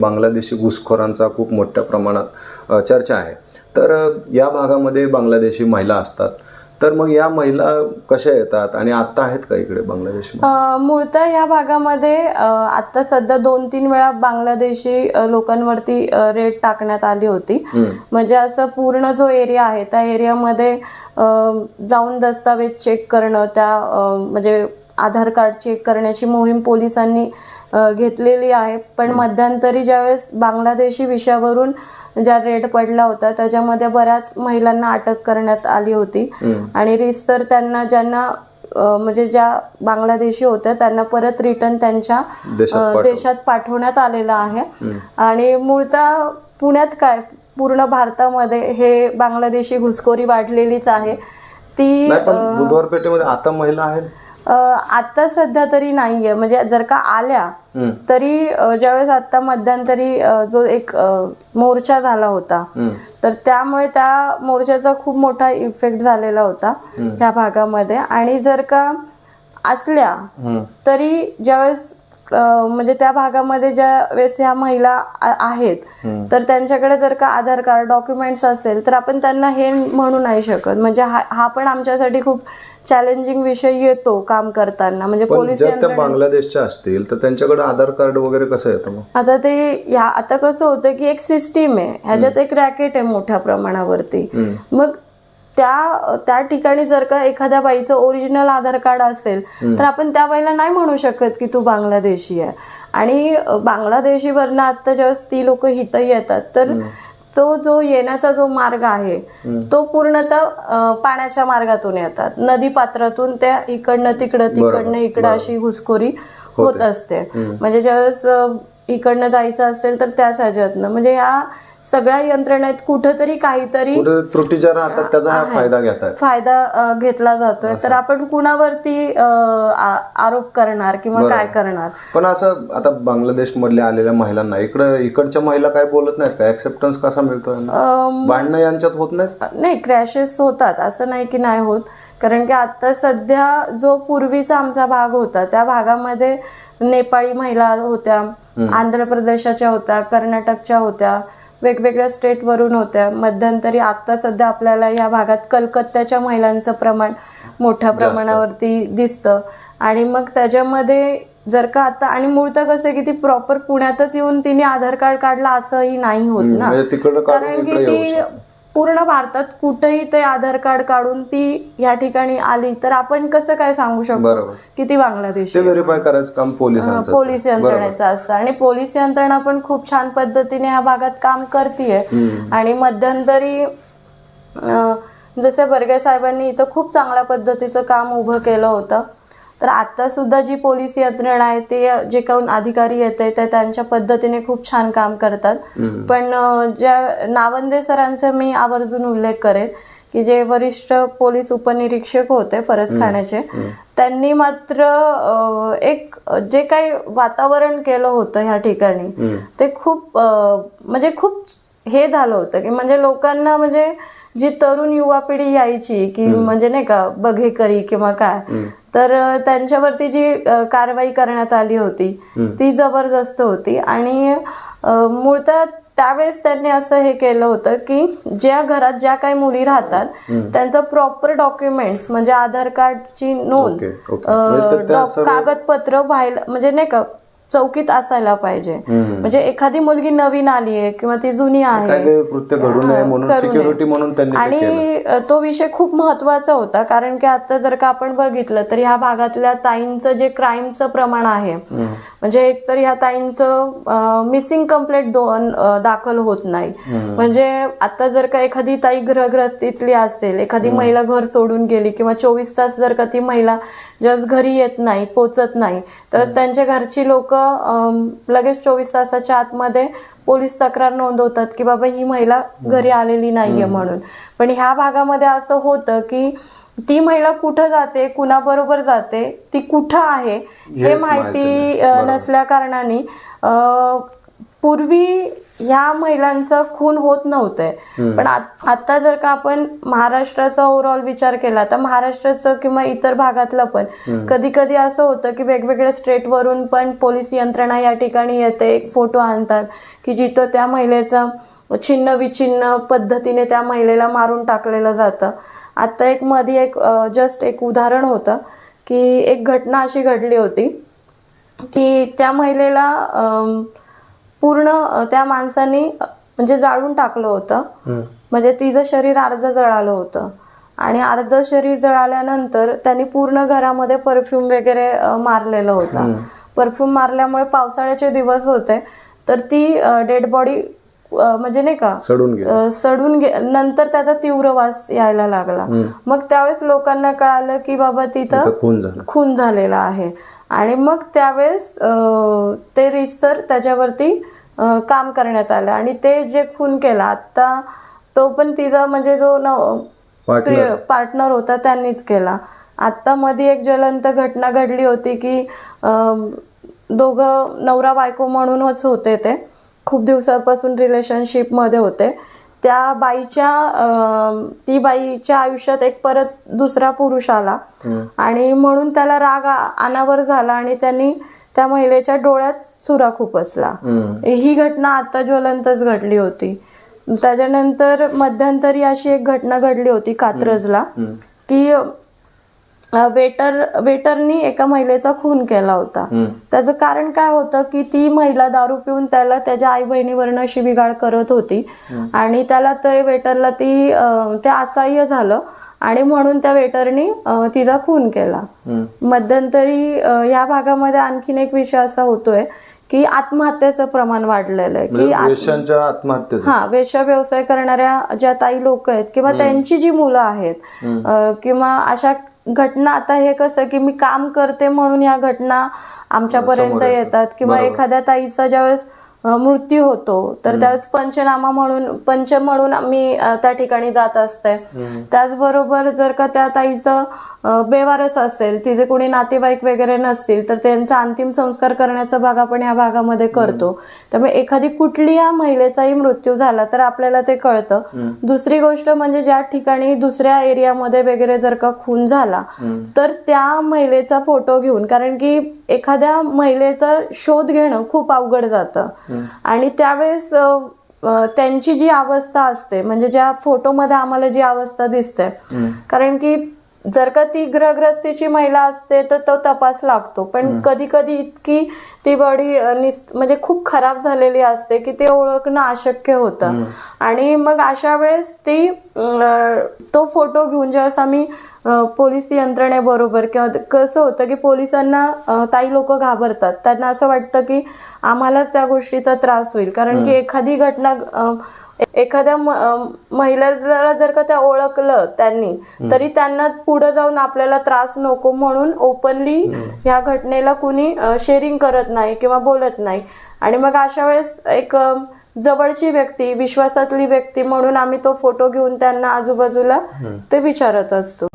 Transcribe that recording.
बांगलादेशी घुसखोरांचा खूप मोठ्या प्रमाणात चर्चा आहे. तर या भागामध्ये बांगलादेशी महिला असतात. तर मग या महिला कशा येतात आणि आता आहेत का इकडे बांगलादेशी मूळतः ह्या भागामध्ये आता सध्या दोन तीन वेळा बांगलादेशी लोकांवरती रेड टाकण्यात आली होती. म्हणजे असं पूर्ण जो एरिया आहे त्या एरियामध्ये जाऊन दस्तावेज चेक करणं त्या म्हणजे आधार कार्ड चेक करण्याची मोहीम पोलिसांनी घेतलेली आहे. पण मध्यंतरी ज्यावेळेस बांगलादेशी विषयावरून ज्या रेड पडला होता त्याच्यामध्ये बऱ्याच महिलांना अटक करण्यात आली होती. आणि रिसर त्यांना ज्यांना म्हणजे ज्या बांगलादेशी होत्या त्यांना परत रिटर्न त्यांच्या देशात पाठवण्यात आलेलं आहे. आणि मूळतः पुण्यात काय पूर्ण भारतामध्ये हे बांगलादेशी घुसखोरी वाढलेलीच आहे. ती बुधवार पेठेमध्ये आता महिला आहेत? आता सध्या तरी नाहीये. म्हणजे जर का आल्या. तरी ज्यावेळेस आता मध्यंतरी जो एक मोर्चा झाला होता तर त्यामुळे त्या मोर्चाचा खूप मोठा इफेक्ट झालेला होता ह्या भागामध्ये. आणि जर का असल्या तरी ज्यावेळेस म्हणजे त्या भागामध्ये ज्या वेळेस ह्या महिला आहेत तर त्यांच्याकडे जर का आधार कार्ड डॉक्युमेंट्स असेल तर आपण त्यांना हे म्हणू नाही शकत. म्हणजे हा पण आमच्यासाठी खूप चॅलेंजिंग विषय येतो काम करताना. म्हणजे पोलीस बांगलादेशच्या असतील तर त्यांच्याकडे आधार कार्ड वगैरे कसं येतं मग? आता ते या आता कसं होतं की एक सिस्टीम आहे. ह्याच्यात एक रॅकेट आहे मोठ्या प्रमाणावरती. मग त्या त्या ठिकाणी जर का एखाद्या बाईचं ओरिजिनल आधार कार्ड असेल तर आपण त्या बाईला नाही म्हणू शकत की तू बांगलादेशी आहे. आणि बांगलादेशीवरनं आता ज्यावेळेस ती लोक हित येतात तर तो जो येण्याचा जो मार्ग आहे तो पूर्णतः पाण्याच्या मार्गातून येतात. नदी पात्रातून त्या इकडनं तिकडं तिकडनं इकडं अशी घुसखोरी होत. असते. म्हणजे ज्यावेळेस इकडनं जायचं असेल तर त्याच ह्याच्यातनं म्हणजे या सगळ्या यंत्रणेत कुठंतरी काहीतरी कुठे त्रुटीच्या राहतात त्याचा हा फायदा घेतात. फायदा घेतला जातोय. तर आपण कुणावरती आरोप करणार किंवा काय करणार? पण असं आता बांगलादेश मधल्या आलेल्या महिलांना इकडं इकडच्या महिला काय बोलत नाहीत का? ऍक्सेप्टन्स कसा मिळतो भांडणं यांच्यात होत नाहीत? नाही क्रॅशेस होतात. असं नाही की नाही होत. कारण की आता सध्या जो पूर्वीचा आमचा भाग होता त्या भागामध्ये नेपाळी महिला होत्या आंध्र प्रदेशाच्या होत्या कर्नाटकच्या होत्या वेगवेगळ्या स्टेटवरून होत्या. मध्यंतरी आता सध्या आपल्याला या भागात कलकत्त्याच्या महिलांचं प्रमाण मोठ्या प्रमाणावरती दिसतं. आणि मग त्याच्यामध्ये जर का आता आणि मूळतः कसं आहे की ती प्रॉपर पुण्यातच येऊन तिने आधार कार्ड काढला असंही नाही होत ना. म्हणजे कारण की ती पूर्ण भारतात कुठेही ते आधार कार्ड काढून ती या ठिकाणी आली तर आपण कसं काय सांगू शकतो की ती बांगलादेशी पोलीस यंत्रणेचं असतं. आणि पोलीस यंत्रणा पण खूप छान पद्धतीने ह्या भागात काम करतीये. आणि मध्यंतरी जसं बर्गे साहेबांनी इथं खूप चांगल्या पद्धतीचं काम उभं केलं होतं. तर आता सुद्धा जी पोलीस यंत्रणा आहे ते जे काही अधिकारी येते ते त्यांच्या पद्धतीने खूप छान काम करतात. पण ज्या नावंदे सरांचा मी आवर्जून उल्लेख करेन की जे वरिष्ठ पोलीस उपनिरीक्षक होते फरज खाण्याचे त्यांनी मात्र एक जे काही वातावरण केलं होतं ह्या ठिकाणी ते खूप म्हणजे खूप हे झालं होतं की म्हणजे लोकांना म्हणजे जी तरुण युवा पिढी यायची की म्हणजे नाही का बघेकरी किंवा काय तर त्यांच्यावरती जी कारवाई करण्यात आली होती ती जबरदस्त होती. आणि मूळतः त्यावेळेस त्यांनी असं हे केलं होतं की ज्या घरात ज्या काही मुली राहतात त्यांचं प्रॉपर डॉक्युमेंट्स म्हणजे आधार कार्डची नोंद. म्हणजे कागदपत्र व्हायला म्हणजे नाही का चौकीत असायला पाहिजे. म्हणजे एखादी मुलगी नवीन आली आहे किंवा ती जुनी आहे. कृत्य घडू नये म्हणून. सिक्युरिटी म्हणून. आणि तो विषय खूप महत्त्वाचा होता. कारण की आता जर का आपण बघितलं तर ह्या भागातल्या ताईंचं जे क्राईमचं प्रमाण आहे म्हणजे एकतर ह्या ताईंचं मिसिंग कंप्लेंट दोन दाखल होत नाही. म्हणजे आता जर का एखादी ताई ग्रहग्रस्तीतली असेल एखादी महिला घर सोडून गेली किंवा चोवीस तास जर का ती महिला जस्ट घरी येत नाही पोचत नाही तर त्यांच्या घरची लोक लगेच चोवीस तासाच्या आतमध्ये पोलीस तक्रार नोंदवतात की बाबा ही महिला घरी आलेली नाहीये म्हणून. पण ह्या भागामध्ये असं होतं की ती महिला कुठं जाते कुणाबरोबर जाते ती कुठं आहे हे माहिती नसल्या कारणाने पूर्वी ह्या महिलांचं खून होत नव्हते. पण आत- जर का आपण महाराष्ट्राचा ओव्हरऑल विचार केला तर महाराष्ट्राचं किंवा इतर भागातलं पण कधी कधी असं होतं की वेगवेगळ्या स्टेटवरून पण पोलीस यंत्रणा या ठिकाणी येते एक फोटो आणतात की जिथं त्या महिलेचा छिन्न विछिन्न पद्धतीने त्या महिलेला मारून टाकलेलं जातं. आता एक मध्ये एक जस्ट एक उदाहरण होतं की एक घटना अशी घडली होती की त्या महिलेला पूर्ण त्या माणसानी म्हणजे जाळून टाकलं होतं. म्हणजे तिचं शरीर अर्ध जळालं होतं. आणि अर्ध शरीर जळाल्यानंतर त्यांनी पूर्ण घरामध्ये परफ्यूम वगैरे मारलेलं होतं. परफ्यूम मारल्यामुळे पावसाळ्याचे दिवस होते. तर ती डेड बॉडी म्हणजे नाही का सडून सडून गे नंतर त्याचा तीव्र वास यायला लागला. मग त्यावेळेस लोकांना कळालं की बाबा तिथं खून झालेला आहे. आणि मग त्यावेळेस ते रिसर त्याच्यावरती काम करण्यात आलं. आणि ते जे खून केला आता तो पण तिचा म्हणजे जो पार्टनर पार्टनर होता त्यांनीच केला. आत्ता मध्ये एक ज्वलंत घटना घडली होती की दोघं नवरा बायको म्हणूनच होते ते. खूप दिवसापासून रिलेशनशिपमध्ये होते. त्या बाईच्या ती बाईच्या आयुष्यात एक परत दुसरा पुरुष आला. आणि म्हणून त्याला राग अनावर झाला आणि त्यांनी त्या महिलेच्या डोळ्यात सुरा खुपसला ही घटना आता ज्वलंतच घडली होती. त्याच्यानंतर मध्यंतरी अशी एक घटना घडली होती कात्रजला. की वेटर वेटरनी एका महिलेचा खून केला होता. त्याचं कारण काय होतं की ती महिला दारू पिऊन त्याला त्याच्या आई बहिणीवरनं शिवीगाळ करत होती. आणि त्याला ते वेटरला ती ते असह्य झालं आणि म्हणून त्या वेटरनी तिचा खून केला. मध्यंतरी या भागामध्ये आणखीन एक विषय असा होतोय की आत्महत्येचं प्रमाण वाढलेलं आहे. की म्हणजे वेश्यांच्या आत्महत्येचं. हा वेश्या व्यवसाय करणाऱ्या ज्या ताई लोक आहेत किंवा त्यांची जी मुलं आहेत किंवा अशा घटना आता हे कसं की मी काम करते म्हणून या घटना आमच्यापर्यंत येतात. किंवा. एखाद्या ताईचा ज्यावेळेस मृत्यू होतो. तर त्यावेळेस पंचनामा म्हणून पंच म्हणून मी त्या ठिकाणी जात असते. त्याचबरोबर जर का त्या ताईचं बेवारस असेल तिचे कोणी नातेवाईक वगैरे नसतील तर त्यांचा अंतिम संस्कार करण्याचा भाग आपण ह्या भागामध्ये करतो. त्यामुळे एखादी कुठली या महिलेचाही मृत्यू झाला तर आपल्याला ते कळतं. दुसरी गोष्ट म्हणजे ज्या ठिकाणी दुसऱ्या एरियामध्ये वगैरे जर का खून झाला तर त्या महिलेचा फोटो घेऊन कारण की एखाद्या महिलेचा शोध घेणं खूप अवघड जातं. आणि त्यावेळेस त्यांची जी अवस्था असते म्हणजे ज्या फोटोमध्ये आम्हाला जी अवस्था दिसते कारण की जर का ती ग्रहग्रस्तीची महिला असते तर तो तपास लागतो. पण कधी कधी इतकी ती बॉडी म्हणजे खूप खराब झालेली असते की ते ओळखणं अशक्य होतं. आणि मग अशा वेळेस ती तो फोटो घेऊन ज्यावेळेस आम्ही पोलीस यंत्रणेबरोबर किंवा कसं होतं की पोलिसांना ताई लोक घाबरतात. त्यांना असं वाटतं की आम्हालाच त्या गोष्टीचा त्रास होईल. कारण की एखादी घटना एखाद्या म- अं, महिलेला जर का त्या ओळखलं त्यांनी तरी त्यांना पुढे जाऊन आपल्याला त्रास नको म्हणून ओपनली ह्या घटनेला कुणी शेअरिंग करत नाही किंवा बोलत नाही. आणि मग अशा वेळेस एक जवळची व्यक्ती विश्वासातली व्यक्ती म्हणून आम्ही तो फोटो घेऊन त्यांना आजूबाजूला ते विचारत असतो.